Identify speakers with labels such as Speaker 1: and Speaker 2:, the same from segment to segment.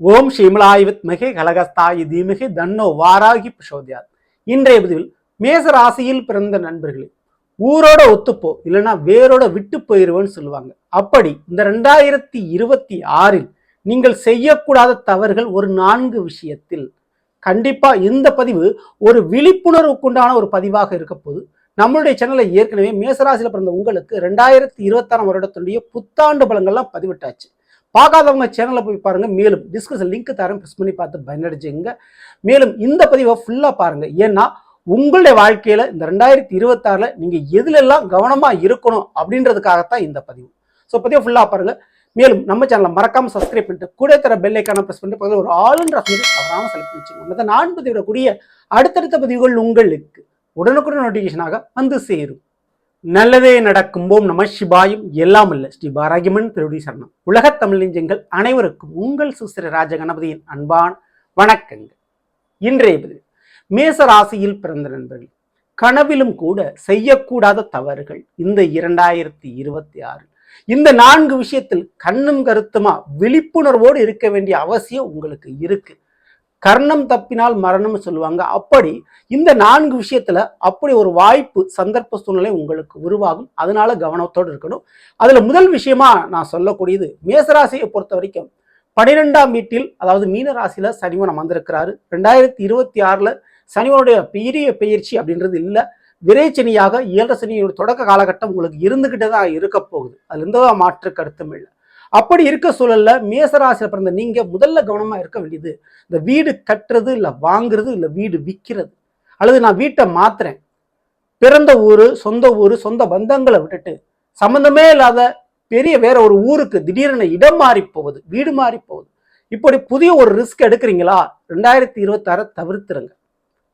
Speaker 1: ஓம் ஷிமலாயுவத் மிகை கலகஸ்தாயி தீமிகை தன்னோ வாராகி பிரசோதியாத் இன்றைய பதிவில் மேச ராசியில் பிறந்த நண்பர்களே ஊரோட ஒத்துப்போ இல்லைன்னா வேரோட விட்டு போயிருவேன்னு சொல்லுவாங்க. அப்படி இந்த ரெண்டாயிரத்தி இருபத்தி ஆறில் நீங்கள் செய்யக்கூடாத தவறுகள் ஒரு நான்கு விஷயத்தில். கண்டிப்பா இந்த பதிவு ஒரு விழிப்புணர்வுக்குண்டான ஒரு பதிவாக இருக்க போது நம்மளுடைய சேனலை ஏற்கனவே மேசராசியில் பிறந்த உங்களுக்கு ரெண்டாயிரத்தி இருபத்தாறாம் வருடத்துடைய புத்தாண்டு பலங்கள்லாம் பதிவிட்டாச்சு. பார்க்காதவங்க சேனலில் போய் பாருங்கள் மேலும் டிஸ்கஷன் லிங்க் தரேன். ப்ரெஸ் பண்ணி பார்த்து பயனடைஞ்சுங்க மேலும் இந்த பதிவை ஃபுல்லாக பாருங்கள் ஏன்னா உங்களுடைய வாழ்க்கையில் இந்த ரெண்டாயிரத்தி இருபத்தாறில் நீங்கள் எதுலெல்லாம் கவனமாக இருக்கணும் அப்படின்றதுக்காகத்தான் இந்த பதிவு. ஸோ பதிவை ஃபுல்லாக பாருங்கள் மேலும் நம்ம சேனலை மறக்காமல் சப்ஸ்கிரைப் பண்ணிட்டு கூட தர பெல் ஐக்கான ப்ரெஸ் பண்ணிட்டு ஒரு ஆளுன்ற தவறாம செலக்ட் பண்ணிச்சுங்க மற்ற நான் பதிவிடக்கூடிய அடுத்தடுத்த பதிவுகள் உங்களுக்கு உடனுக்குடன் நோட்டிஃபிகேஷனாக வந்து சேரும். நல்லதே நடக்கும் போம் நம சிவாயும் எல்லாம் இல்லை ஸ்ரீ பாராகிமன் திருடி சரணம். உலகத் தமிழ் நெஞ்சங்கள் அனைவருக்கும் உங்கள் சுசிர ராஜ கணபதியின் அன்பான் வணக்கங்கள். இன்றைய பதிவு. மேச ராசியில் பிறந்த நண்பர்கள் கனவிலும் கூட செய்யக்கூடாத தவறுகள் இந்த இரண்டாயிரத்தி இருபத்தி ஆறு இந்த நான்கு விஷயத்தில் கண்ணும் கருத்துமா விழிப்புணர்வோடு இருக்க வேண்டிய அவசியம் உங்களுக்கு இருக்கு. கர்ணம் தப்பினால் மரணம்னு சொல்லுவாங்க. அப்படி இந்த நான்கு விஷயத்துல அப்படி ஒரு வாய்ப்பு சந்தர்ப்ப சூழ்நிலை உங்களுக்கு உருவாகும். அதனால கவனத்தோடு இருக்கணும். அதுல முதல் விஷயமா நான் சொல்லக்கூடியது மேசராசியை பொறுத்த வரைக்கும் பனிரெண்டாம் வீட்டில் அதாவது மீன ராசியில சனிவன் ரெண்டாயிரத்தி இருபத்தி ஆறுல சனிவனுடைய பெரிய பயிற்சி அப்படின்றது இல்லை. விரைச்சனியாக ஏழரை சனியோட தொடக்க காலகட்டம் உங்களுக்கு இருந்துகிட்டே தான் இருக்க போகுது. அதுல எந்த மாற்று கருத்தும் இல்லை. அப்படி இருக்க சூழல்ல மேசராசியில் பிறந்த நீங்க முதல்ல கவனமா இருக்க வேண்டியது இந்த வீடு கட்டுறது இல்லை வாங்குறது இல்லை வீடு விற்கிறது அல்லது நான் வீட்டை மாத்துறேன். பிறந்த ஊர் சொந்த ஊர் சொந்த பந்தங்களை விட்டுட்டு சம்பந்தமே இல்லாத பெரிய வேற ஒரு ஊருக்கு திடீரென இடம் மாறி போகுது வீடு மாறி போகுது இப்படி புதிய ஒரு ரிஸ்க் எடுக்கிறீங்களா? ரெண்டாயிரத்தி இருபத்தாறை தவிர்த்துருங்க.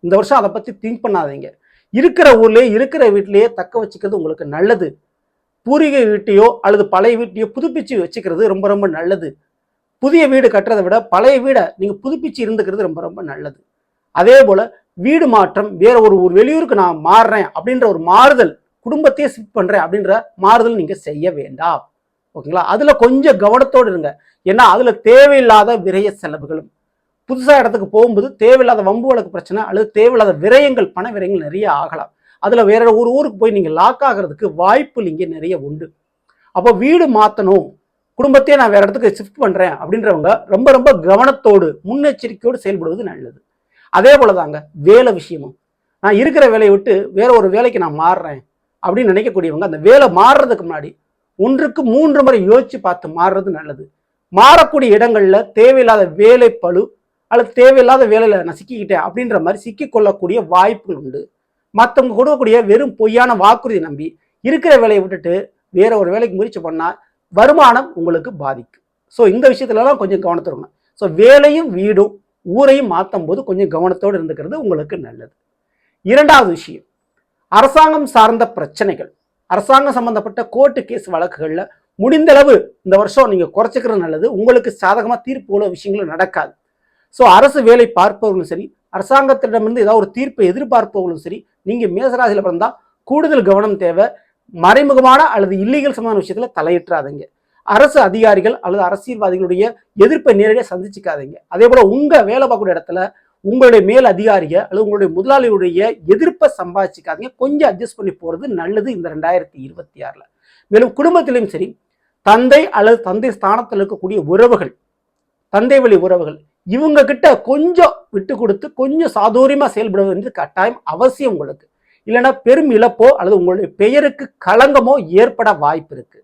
Speaker 1: இந்த வருஷம் அதை பத்தி திங்க் பண்ணாதீங்க. இருக்கிற ஊர்லயே இருக்கிற வீட்லேயே தக்க வச்சுக்கிறது உங்களுக்கு நல்லது. பூர்வீக வீட்டையோ அல்லது பழைய வீட்டையோ புதுப்பிச்சு வச்சுக்கிறது ரொம்ப ரொம்ப நல்லது. புதிய வீடு கட்டுறதை விட பழைய வீடை நீங்கள் புதுப்பிச்சு இருந்துக்கிறது ரொம்ப ரொம்ப நல்லது. அதே போல் வீடு மாற்றம் வேற ஒரு ஒரு வெளியூருக்கு நான் மாறுறேன் அப்படின்ற ஒரு மாறுதல் குடும்பத்தையே ஷிஃப்ட் பண்ணுறேன் அப்படின்ற மாறுதல் நீங்கள் செய்ய வேண்டாம். ஓகேங்களா? அதில் கொஞ்சம் கவனத்தோடு இருங்க. ஏன்னா அதில் தேவையில்லாத விரய செலவுகளும். புதுசாக இடத்துக்கு போகும்போது தேவையில்லாத வம்பு வழக்கு பிரச்சனை அல்லது தேவையில்லாத விரயங்கள் பண விரயங்கள் நிறைய ஆகலாம். அதில் வேற ஒரு ஊருக்கு போய் நீங்கள் லாக் ஆகிறதுக்கு வாய்ப்பு இங்கே நிறைய உண்டு. அப்போ வீடு மாற்றணும் குடும்பத்தையே நான் வேற இடத்துக்கு ஷிஃப்ட் பண்ணுறேன் அப்படின்றவங்க ரொம்ப ரொம்ப கவனத்தோடு முன்னெச்சரிக்கையோடு செயல்படுவது நல்லது. அதே போலதாங்க வேலை விஷயமும். நான் இருக்கிற வேலையை விட்டு வேற ஒரு வேலைக்கு நான் மாறுறேன் அப்படின்னு நினைக்கக்கூடியவங்க அந்த வேலை மாறுறதுக்கு முன்னாடி ஒன்றுக்கு மூன்று முறை யோசிச்சு பார்த்து மாறுறது நல்லது. மாறக்கூடிய இடங்களில் தேவையில்லாத வேலை பழு அல்லது தேவையில்லாத வேலையில் நான் சிக்கிக்கிட்டேன் அப்படின்ற மாதிரி சிக்கிக்கொள்ளக்கூடிய வாய்ப்புகள் உண்டு. மற்றவங்க கொடுக்கக்கூடிய வெறும் பொய்யான வாக்குறுதி நம்பி இருக்கிற வேலையை விட்டுட்டு வேற ஒரு வேலைக்கு முயற்சி பண்ணால் வருமானம் உங்களுக்கு பாதிக்கும். ஸோ இந்த விஷயத்துலலாம் கொஞ்சம் கவனத்தோடு ஸோ வேலையும் வீடும் ஊரையும் மாற்றும் போது கொஞ்சம் கவனத்தோடு இருந்துக்கிறது உங்களுக்கு நல்லது. இரண்டாவது விஷயம் அரசாங்கம் சார்ந்த பிரச்சனைகள். அரசாங்கம் சம்பந்தப்பட்ட கோர்ட்டு கேஸ் வழக்குகளில் முடிந்தளவு இந்த வருஷம் நீங்கள் குறைச்சிக்கிறது நல்லது. உங்களுக்கு சாதகமாக தீர்ப்பு விஷயங்களும் நடக்காது. ஸோ அரசு வேலை பார்ப்பவர்களும் சரி அரசாங்கத்திடமிருந்து ஏதாவது ஒரு தீர்ப்பை எதிர்பார்ப்பவர்களும் சரி நீங்கள் மேசராசியில் பிறந்தால் கூடுதல் கவனம் தேவை மறைமுகமான அல்லது இல்லீகல் சமான விஷயத்தில் தலையிட்டுறாதீங்க அரசு அதிகாரிகள் அல்லது அரசியல்வாதிகளுடைய எதிர்ப்பை நேரடியாக சந்திச்சுக்காதீங்க. அதே போல் உங்கள் வேலை பார்க்கக்கூடிய இடத்துல உங்களுடைய மேல் அதிகாரிக அல்லது உங்களுடைய முதலாளியுடைய எதிர்ப்பை சம்பாதிச்சுக்காதீங்க. கொஞ்சம் அட்ஜஸ்ட் பண்ணி போகிறது நல்லது இந்த ரெண்டாயிரத்தி இருபத்தி ஆறில். மேலும் குடும்பத்திலையும் சரி தந்தை அல்லது தந்தை ஸ்தானத்தில் இருக்கக்கூடிய உறவுகள் தந்தை வழி உறவுகள் இவங்க கிட்ட கொஞ்சம் விட்டு கொடுத்து கொஞ்சம் சாதுரியமாக செயல்பட வேண்டியது கட்டாயம் அவசியம் உங்களுக்கு. இல்லைன்னா பெரும் இழப்போ அல்லது உங்களுடைய பெயருக்கு களங்கமோ ஏற்பட வாய்ப்பு இருக்கு.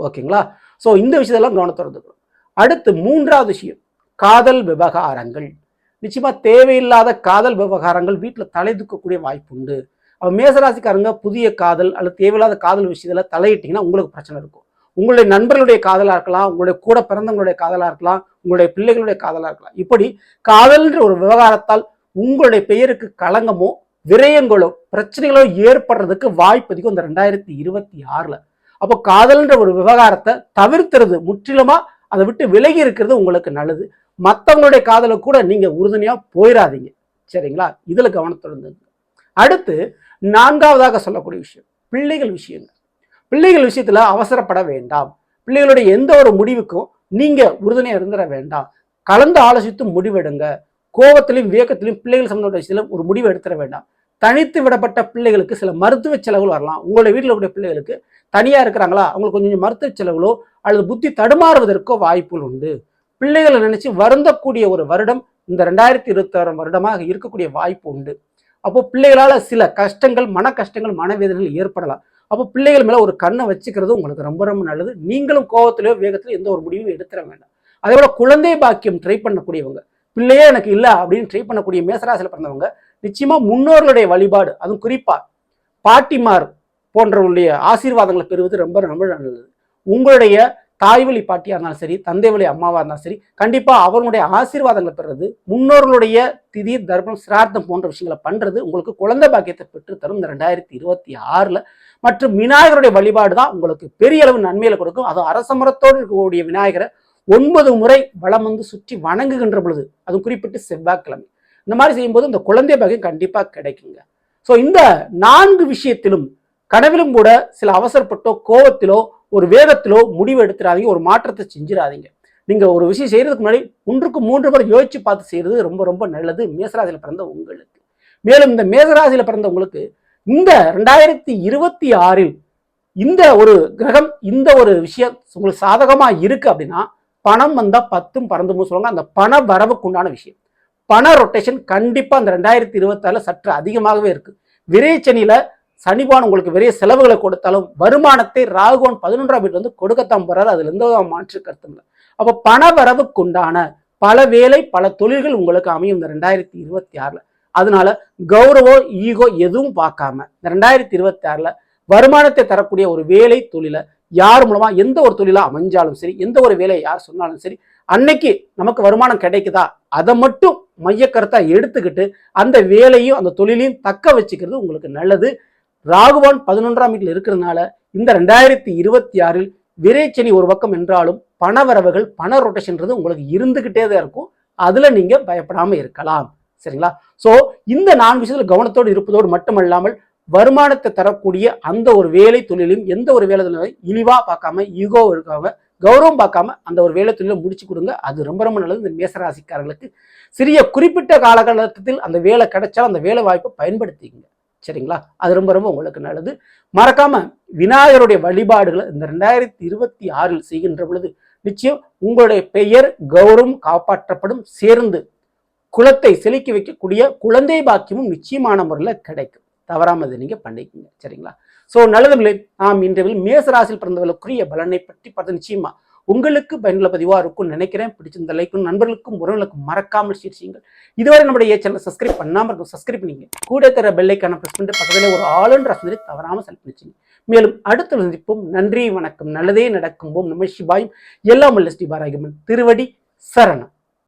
Speaker 1: ஓகேங்களா? ஸோ இந்த விஷயத்தெல்லாம் கவனத்தோடு இருக்கணும் அடுத்து மூன்றாவது விஷயம் காதல் விவகாரங்கள். நிச்சயமாக தேவையில்லாத காதல் விவகாரங்கள் வீட்டில் தலை தூக்கக்கூடிய வாய்ப்பு உண்டு. அப்போ மேசராசிக்காரங்க புதிய காதல் அல்லது தேவையில்லாத காதல் விஷயத்தில் தலையிட்டிங்கன்னா உங்களுக்கு பிரச்சனை இருக்கும். உங்களுடைய நண்பர்களுடைய காதலாக இருக்கலாம் உங்களுடைய கூட பிறந்தவங்களுடைய காதலாக இருக்கலாம் உங்களுடைய பிள்ளைகளுடைய காதலாக இருக்கலாம். இப்படி காதல்ன்ற ஒரு விவகாரத்தால் உங்களுடைய பெயருக்கு களங்கமோ விரயங்களோ பிரச்சனைகளோ ஏற்படுறதுக்கு வாய்ப்பு அதிகம் இந்த ரெண்டாயிரத்தி இருபத்தி ஆறுல. அப்போ காதல்ன்ற ஒரு விவகாரத்தை தவிர்த்துறது முற்றிலுமா அதை விட்டு விலகி இருக்கிறது உங்களுக்கு நல்லது. மற்றவங்களுடைய காதலை கூட நீங்க உறுதுணையா போயிடாதீங்க சரிங்களா? இதுல கவனத்துடன் அடுத்து நான்காவதாக சொல்லக்கூடிய விஷயம் பிள்ளைகள் விஷயங்கள். பிள்ளைகள் விஷயத்துல அவசரப்பட வேண்டாம். பிள்ளைகளுடைய எந்த ஒரு முடிவுக்கும் நீங்க உறுதுணையா இருந்துட வேண்டாம். கலந்து ஆலோசித்து முடிவெடுங்க. கோபத்திலையும் வேகத்திலையும் பிள்ளைகள் சம்பந்தப்பட்ட விஷயத்திலும் ஒரு முடிவு எடுத்துட வேண்டாம். தனித்து விடப்பட்ட பிள்ளைகளுக்கு சில மருத்துவ செலவுகள் வரலாம். உங்களுடைய வீட்டில் கூடிய பிள்ளைகளுக்கு தனியாக இருக்கிறாங்களா? அவங்களுக்கு கொஞ்சம் கொஞ்சம் மருத்துவ செலவுகளோ அல்லது புத்தி தடுமாறுவதற்கோ வாய்ப்புகள் உண்டு. பிள்ளைகளை நினைச்சு வருந்தக்கூடிய ஒரு வருடம் இந்த ரெண்டாயிரத்தி இருபத்தாறு வருடமாக இருக்கக்கூடிய வாய்ப்பு உண்டு. அப்போ பிள்ளைகளால் சில கஷ்டங்கள் மன கஷ்டங்கள் மனவேதனைகள் ஏற்படலாம். அப்போ பிள்ளைகள் மேலே ஒரு கண்ணை வச்சுக்கிறது உங்களுக்கு ரொம்ப ரொம்ப நல்லது. நீங்களும் கோபத்திலயோ வேகத்திலோ எந்த ஒரு முடிவும் எடுத்துட வேண்டாம். அதே போல் குழந்தை பாக்கியம் ட்ரை பண்ணக்கூடியவங்க பிள்ளையே எனக்கு இல்லை அப்படின்னு ட்ரை பண்ணக்கூடிய மேசராசியில் பிறந்தவங்க நிச்சயமாக முன்னோர்களுடைய வழிபாடு அதுவும் குறிப்பாக பாட்டிமார் போன்றவங்களுடைய ஆசீர்வாதங்களை பெறுவது ரொம்ப ரொம்ப நல்லது. உங்களுடைய தாய் வழி பாட்டியாக இருந்தாலும் சரி தந்தை வழி அம்மாவாக இருந்தாலும் சரி கண்டிப்பாக அவர்களுடைய ஆசீர்வாதங்களை பெறுறது முன்னோர்களுடைய திதி தர்மம் சிரார்த்தம் போன்ற விஷயங்களை பண்ணுறது உங்களுக்கு குழந்தை பாக்கியத்தை பெற்று தரும் இந்த ரெண்டாயிரத்தி இருபத்தி ஆறில் மற்றும் விநாயகருடைய வழிபாடு தான் உங்களுக்கு பெரிய அளவு நன்மையில கொடுக்கும். அது அரசமரத்தோடு இருக்கக்கூடிய விநாயகரை ஒன்பது முறை வளம் வந்து சுற்றி வணங்குகின்ற பொழுது அது குறிப்பிட்டு செவ்வாய்க்கிழமை. இந்த மாதிரி செய்யும்போது இந்த குழந்தை பகை கண்டிப்பாக கிடைக்குங்க. ஸோ இந்த நான்கு விஷயத்திலும் கனவிலும் கூட சில அவசரப்பட்டோ கோபத்திலோ ஒரு வேகத்திலோ முடிவு எடுத்துடாதீங்க ஒரு மாற்றத்தை செஞ்சிடாதீங்க. நீங்கள் ஒரு விஷயம் செய்கிறதுக்கு முன்னாடி ஒன்றுக்கு மூன்று முறை யோசிச்சு பார்த்து செய்கிறது ரொம்ப ரொம்ப நல்லது. மேசராசியில் பிறந்த உங்களுக்கு. மேலும் இந்த மேசராசியில் பிறந்த உங்களுக்கு இந்த ரெண்டாயிரத்தி இருபத்தி ஆறில் இந்த ஒரு கிரகம் இந்த ஒரு விஷயம் உங்களுக்கு சாதகமா இருக்கு அப்படின்னா பணம் வந்தா பத்தும் பறந்தும் சொல்லுவாங்க. அந்த பண வரவுக்கு உண்டான விஷயம். பண ரொட்டேஷன் கண்டிப்பா அந்த ரெண்டாயிரத்தி இருபத்தாறுல சற்று அதிகமாகவே இருக்கு. விரைச்சனியில் சனிபான் உங்களுக்கு பெரிய செலவுகளை கொடுத்தாலும் வருமானத்தை ராகுவன் பதினொன்றாம் வீட்டு வந்து கொடுக்கத்தான் போறாரு. அதுல எந்த மாற்று கருத்தும் இல்லை. அப்போ பண வரவுக்குண்டான பல வேலை பல தொழில்கள் உங்களுக்கு அமையும் இந்த ரெண்டாயிரத்தி இருபத்தி ஆறுல. அதனால கௌரவம் ஈகோ எதுவும் பார்க்காம இந்த ரெண்டாயிரத்தி இருபத்தி ஆறில் வருமானத்தை தரக்கூடிய ஒரு வேலை தொழிலை யார் மூலமா எந்த ஒரு தொழிலாக அமைஞ்சாலும் சரி எந்த ஒரு வேலையை யார் சொன்னாலும் சரி அன்னைக்கு நமக்கு வருமானம் கிடைக்குதா? அதை மட்டும் மையக்கருத்தாக எடுத்துக்கிட்டு அந்த வேலையும் அந்த தொழிலையும் தக்க வச்சுக்கிறது உங்களுக்கு நல்லது. ராகுவான் பதினொன்றாம் வீட்டில் இருக்கிறதுனால இந்த ரெண்டாயிரத்தி இருபத்தி ஆறில் விரைச்சனி ஒரு பக்கம் என்றாலும் பணவரவுகள் பண ரொட்டேஷன்றது உங்களுக்கு இருந்துக்கிட்டே தான் இருக்கும். அதில் நீங்கள் பயப்படாமல் இருக்கலாம். சரிங்களா? ஸோ இந்த நான்கு விஷயத்தில் கவனத்தோடு இருப்பதோடு மட்டுமல்லாமல் வருமானத்தை தரக்கூடிய அந்த ஒரு வேலை தொழிலையும் எந்த ஒரு வேலை தொழிலையும் இழிவாக பார்க்காம ஈகோ இருக்காம கௌரவம் பார்க்காம அந்த ஒரு வேலை தொழிலை முடிச்சு கொடுங்க. அது ரொம்ப ரொம்ப நல்லது. இந்த மேசராசிக்காரர்களுக்கு சிறிய குறிப்பிட்ட காலகட்டத்தில் அந்த வேலை கிடைச்சாலும் அந்த வேலை வாய்ப்பை பயன்படுத்திக்கங்க. சரிங்களா? அது ரொம்ப ரொம்ப உங்களுக்கு நல்லது. மறக்காம விநாயகருடைய வழிபாடுகளை இந்த ரெண்டாயிரத்தி இருபத்தி ஆறில் செய்கின்ற பொழுது நிச்சயம் உங்களுடைய பெயர் கௌரவம் காப்பாற்றப்படும். சேர்ந்து குலத்தை செலுக்கி வைக்கக்கூடிய குழந்தை பாக்கியமும் நிச்சயமான முறையில் கிடைக்கும். தவறாமல் இதை நீங்கள் பண்ணிக்கோங்க. சரிங்களா? ஸோ நல்லதுங்களே நாம் இன்றைய மேசராசியில் பிறந்தவர்களுக்குரிய பலனை பற்றி பார்த்து நிச்சயமா உங்களுக்கு பயனுள்ள பதிவாக இருக்கும்னு நினைக்கிறேன். பிடிச்சிருந்த லைக்கும் நண்பர்களுக்கும் உறவுகளுக்கும் மறக்காமல் ஷேர் செய்யுங்கள். இதுவரை நம்முடைய சேனல் சப்ஸ்கிரைப் பண்ணாமல் இருக்கும் சப்ஸ்கிரைப் பண்ணிங்க. கூட தர பெல்லைக்கான ப்ரெஸ் பண்ணிட்டு பக்கத்தில் ஒரு ஆளுன்ற வசதி தவறாமல் செலக்ட் பண்ணிச்சிங்க மேலும் அடுத்த சந்திப்போம். நன்றி வணக்கம். நல்லதே நடக்கும். போம் நம்ம சிவாயும். எல்லாம் உள்ள ஸ்ரீபாராகிமன் திருவடி சரணம்.